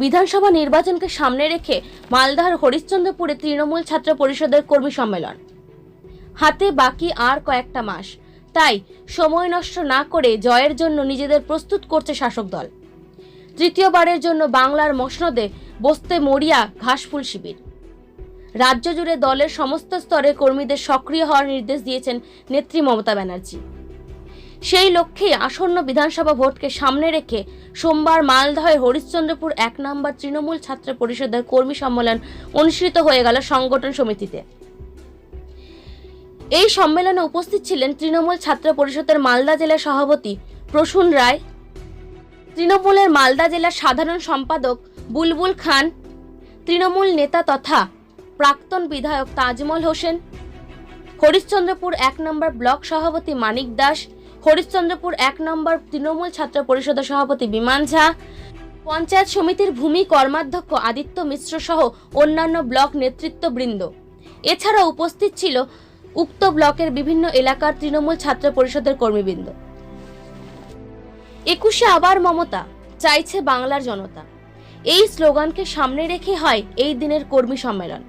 বিধানসভা নির্বাচনকে সামনে রেখে মালদার হরিশ্চন্দ্রপুরে তৃণমূল ছাত্র পরিষদের কর্মী সম্মেলন। হাতে বাকি আর কয়েকটা মাস। তাই সময় নষ্ট না করে জয়ের জন্য নিজেদের প্রস্তুত করছে শাসক দল। তৃতীয়বারের জন্য বাংলার মসনদে বসতে মরিয়া ঘাসফুল শিবির। রাজ্য জুড়ে দলের সমস্ত স্তরে কর্মীদের সক্রিয় হওয়ার নির্দেশ দিয়েছেন নেত্রী মমতা ব্যানার্জি। সেই লক্ষ্যেই আসন্ন বিধানসভা ভোটকে সামনে রেখে সোমবার মালদহের হরিশ্চন্দ্রপুর এক নম্বর তৃণমূল ছাত্র পরিষদের কর্মী সম্মেলন অনুষ্ঠিত হয়ে গেল সংগঠন সমিতিতে। এই সম্মেলনে উপস্থিত ছিলেন তৃণমূল ছাত্র পরিষদের মালদা জেলা সভাপতি প্রসূন রায়, তৃণমূলের মালদা জেলার সাধারণ সম্পাদক বুলবুল খান, তৃণমূল নেতা তথা প্রাক্তন বিধায়ক তাজমল হোসেন, হরিশ্চন্দ্রপুর এক নম্বর ব্লক সভাপতি মানিক দাস হরিশ্চন্দ্রপুর এক নম্বর তৃণমূল ছাত্র পরিষদের সভাপতি বিমান ঝা, পঞ্চায়েত সমিতির ভূমি কর্মাধ্যক্ষ আদিত্য মিশ্র সহ অন্যান্য ব্লক নেতৃত্ববৃন্দ। এছাড়া উপস্থিত ছিল উক্ত ব্লকের বিভিন্ন এলাকার তৃণমূল ছাত্র পরিষদের কর্মীবৃন্দ। একুশে আবার মমতা, চাইছে বাংলার জনতা। এই স্লোগানকে সামনে রেখে হয় এই দিনের কর্মী সম্মেলন।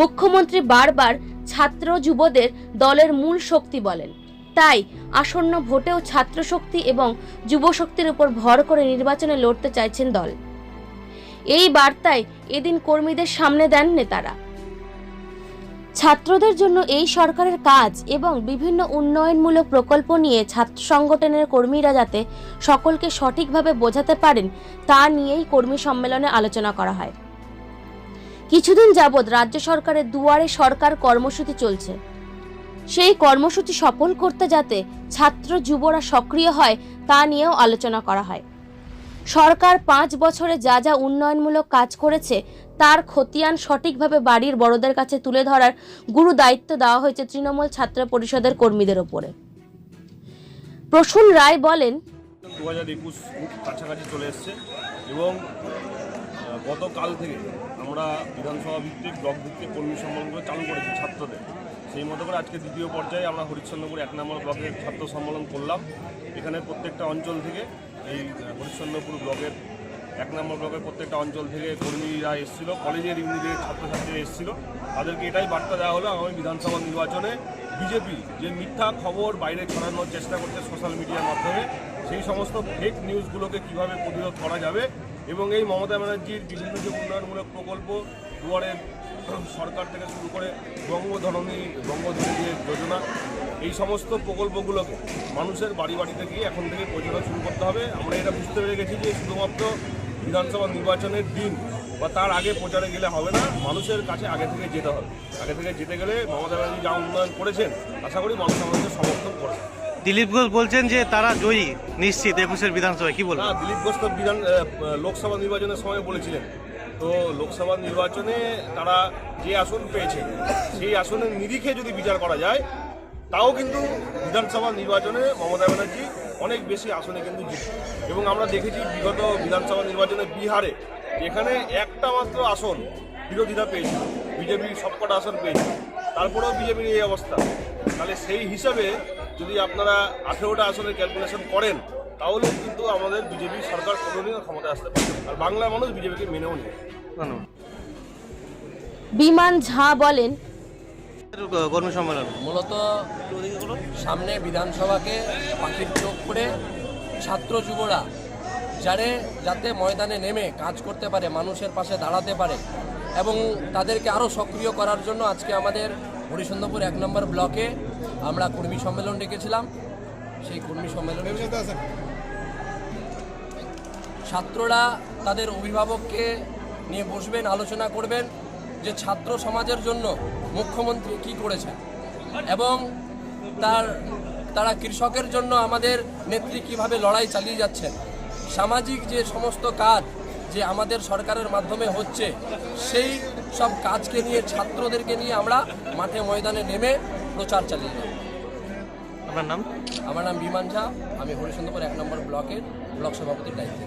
মুখ্যমন্ত্রী বারবার ছাত্র যুবদের দলের মূল শক্তি বলেন। তাই আসন্ন ভোটেও ছাত্র শক্তি এবং যুব শক্তির উপর ভর করে নির্বাচনে লড়তে চাইছেন দল। এই বার্তায় এদিন কর্মীদের সামনে দেন নেতারা। ছাত্রদের জন্য এই সরকারের কাজ এবং বিভিন্ন উন্নয়নমূলক প্রকল্প নিয়ে ছাত্র সংগঠনের কর্মীরা যাতে সকলকে সঠিকভাবে বোঝাতে পারেন, তা নিয়েই কর্মী সম্মেলনে আলোচনা করা হয়। কিছুদিন যাবৎ রাজ্য সরকারের দুয়ারে সরকার কর্মসূচি চলছে। সেই কর্মসূচি সফল করতে যাতে ছাত্র যুবরা সক্রিয় হয়, তা নিয়েও আলোচনা করা হয়। সরকার পাঁচ বছরে যা যা উন্নয়নমূলক কাজ করেছে, তার খতিয়ান সঠিকভাবে বাড়ির বড়দের কাছে তুলে ধরার গুরু দায়িত্ব দেওয়া হয়েছে তৃণমূল ছাত্র পরিষদের কর্মীদের ওপরে। প্রসূন রায় বলেন, দু হাজার একুশ কাছাকাছি চলে এসছে এবং গতকাল থেকে আমরা বিধানসভা ভিত্তিক ব্লক ভিত্তিক কর্মী সম্মেলনগুলো চালু করেছি ছাত্রদের। সেই মতো করে আজকে দ্বিতীয় পর্যায়ে আমরা হরিশ্চন্দ্রপুর এক নম্বর ব্লকের ছাত্র সম্মেলন করলাম। এখানে প্রত্যেকটা অঞ্চল থেকে এই হরিশ্চন্দ্রপুর ব্লকের এক নম্বর ব্লকের প্রত্যেকটা অঞ্চল থেকে কর্মীরা এসেছিল, কলেজের ইউনিটের ছাত্রছাত্রীরা এসেছিল। তাদেরকে এটাই বার্তা দেওয়া হলো আগামী বিধানসভা নির্বাচনে বিজেপি যে মিথ্যা খবর বাইরে ছড়ানোর চেষ্টা করছে সোশ্যাল মিডিয়ার মাধ্যমে, সেই সমস্ত ফেক নিউজগুলোকে কীভাবে প্রতিরোধ করা যাবে এবং এই মমতা ব্যানার্জির বিভিন্ন যে উন্নয়নমূলক প্রকল্প দুয়ারের সরকার থেকে শুরু করে বঙ্গধরণী বঙ্গধরী যে যোজনা, এই সমস্ত প্রকল্পগুলোকে মানুষের বাড়ি বাড়িতে গিয়ে এখন থেকে পৌঁছানো শুরু করতে হবে। আমরা এটা বুঝতে পেরে গেছি যে শুধুমাত্র বিধানসভা নির্বাচনের দিন বা তার আগে প্রচারে গেলে হবে না মানুষের কাছে আগে থেকে যেতে হবে। আগে থেকে যেতে গেলে মমতা ব্যানার্জি যা উন্নয়ন করেছেন আশা করি মানুষ আমাদের সমর্থন করবে। দিলীপ ঘোষ বলছেন যে তারা জয়ী নিশ্চিত একুশের বিধানসভায় কি না বলবেন দিলীপ ঘোষ তো বিধান লোকসভা নির্বাচনের সময় বলেছিলেন। তো লোকসভা নির্বাচনে তারা যে আসন পেয়েছে সেই আসনের নিরিখে যদি বিচার করা যায় তাও কিন্তু বিধানসভা নির্বাচনে মমতা ব্যানার্জি অনেক বেশি আসনে কিন্তু জিতবে। এবং আমরা দেখেছি বিগত বিধানসভা নির্বাচনে বিহারে যেখানে একটা মাত্র আসন বিরোধীরা পেয়েছিল বিজেপি সবকটা আসন পেয়েছে। তারপরেও বিজেপির এই অবস্থা। তাহলে সেই হিসাবে যদি আপনারা আঠেরোটা আসনের ক্যালকুলেশন করেন তাহলে কিন্তু আমাদের বিজেপি সরকার কোনোদিনও ক্ষমতা আসতে পারবে না। আর বাংলার মানুষ বিজেপিকে মেনেও নেবে। ধন্যবাদ। বিমান ঝা বলেন। কর্মী সম্মেলন। মূলত সামনে বিধানসভাকে পাখির চোখ করে ছাত্র যুবরা যারে যাতে ময়দানে নেমে কাজ করতে পারে মানুষের পাশে দাঁড়াতে পারে এবং তাদেরকে আরও সক্রিয় করার জন্য আজকে আমাদের হরিসন্দপুর এক নম্বর ব্লকে আমরা কর্মী সম্মেলন ডেকেছিলাম। সেই কর্মী সম্মেলনে ছাত্ররা তাদের অভিভাবককে নিয়ে বসবেন আলোচনা করবেন যে ছাত্র সমাজের জন্য মুখ্যমন্ত্রী কি করেছেন এবং তার তারা কৃষকের জন্য আমাদের নেত্রী কীভাবে লড়াই চালিয়ে যাচ্ছেন। সামাজিক যে সমস্ত কাজ যে আমাদের সরকারের মাধ্যমে হচ্ছে সেই সব কাজকে নিয়ে ছাত্রদেরকে নিয়ে আমরা মাঠে ময়দানে নেমে প্রচার চালিয়ে যাব আপনার নাম আমার নাম বিমান ঝা আমি হরিচন্দ্রপুর এক নম্বর ব্লকের ব্লক সভাপতির দায়িত্বে।